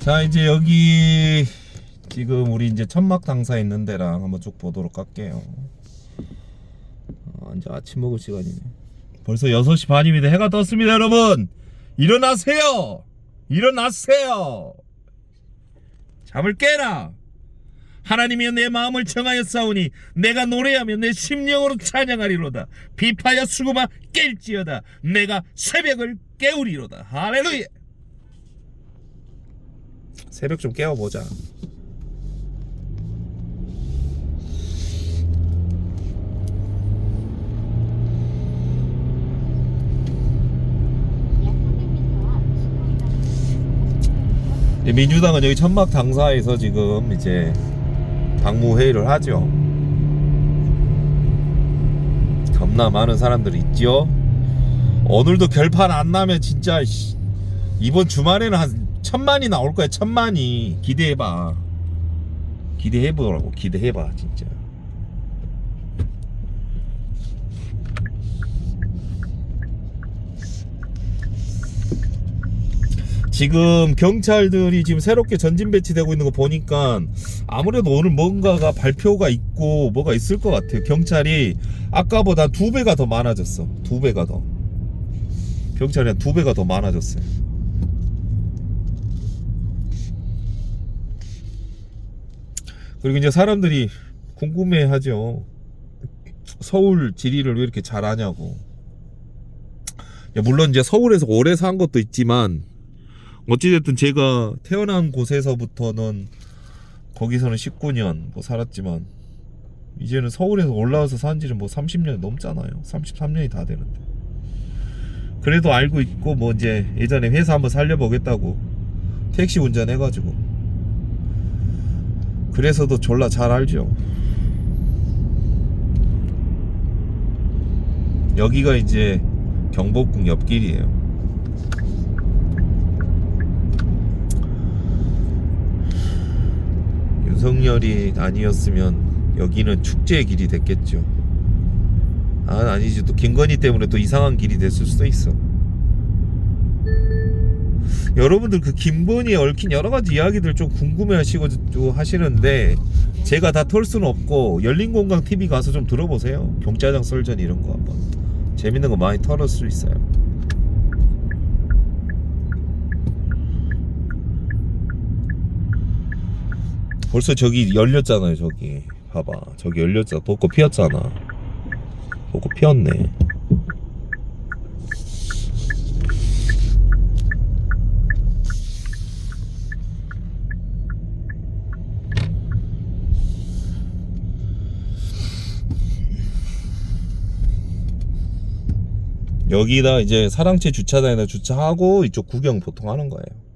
자 이제 여기 지금 우리 이제 천막 당사 있는 데랑 한번 쭉 보도록 할게요. 아, 이제 아침 먹을 시간이네. 벌써 6시 반입니다. 해가 떴습니다, 여러분. 일어나세요. 일어나세요. 잠을 깨라. 하나님이여 내 마음을 정하여 싸우니 내가 노래하며 내 심령으로 찬양하리로다. 비파여 수고마 깰지어다. 내가 새벽을 깨우리로다. 할렐루야. 새벽 좀 깨워보자. 민주당은 여기 천막 당사에서 지금 이제 당무 회의를 하죠. 겁나 많은 사람들이 있죠. 오늘도 결판 안 나면 진짜 씨, 이번 주말에는 한 천만이 나올 거야. 천만이 기대해봐. 기대해보라고. 기대해봐 진짜. 지금 경찰들이 지금 새롭게 전진 배치되고 있는 거 보니까 아무래도 오늘 뭔가가 발표가 있고 뭐가 있을 것 같아요. 경찰이 아까보다 두 배가 더 많아졌어. 두 배가 더. 경찰이 한두 배가 더 많아졌어요. 그리고 이제 사람들이 궁금해 하죠. 서울 지리를 왜 이렇게 잘하냐고. 야, 물론 이제 서울에서 오래 산 것도 있지만 어찌됐든 제가 태어난 곳에서부터는 거기서는 19년 뭐 살았지만 이제는 서울에서 올라와서 산 지는 뭐 30년이 넘잖아요. 33년이 다 되는데. 그래도 알고 있고 뭐 이제 예전에 회사 한번 살려보겠다고 택시 운전해가지고 그래서도 졸라 잘 알죠. 여기가 이제 경복궁 옆길이에요. 윤석열이 아니었으면 여기는 축제의 길이 됐겠죠. 아 아니지 또 김건희 때문에 또 이상한 길이 됐을 수도 있어. 여러분들 그 김건희에 얽힌 여러 가지 이야기들 좀 궁금해하시고 또 하시는데 제가 다 털 수는 없고 열린공강 TV 가서 좀 들어보세요. 경찰장 썰전 이런 거 한번. 재밌는 거 많이 털을 수 있어요. 벌써 저기 열렸잖아요 저기. 봐봐. 저기 열렸잖아. 벚꽃 피었잖아. 벚꽃 피었네 여기다 이제 사랑채 주차장에다 주차하고 이쪽 구경 보통 하는 거예요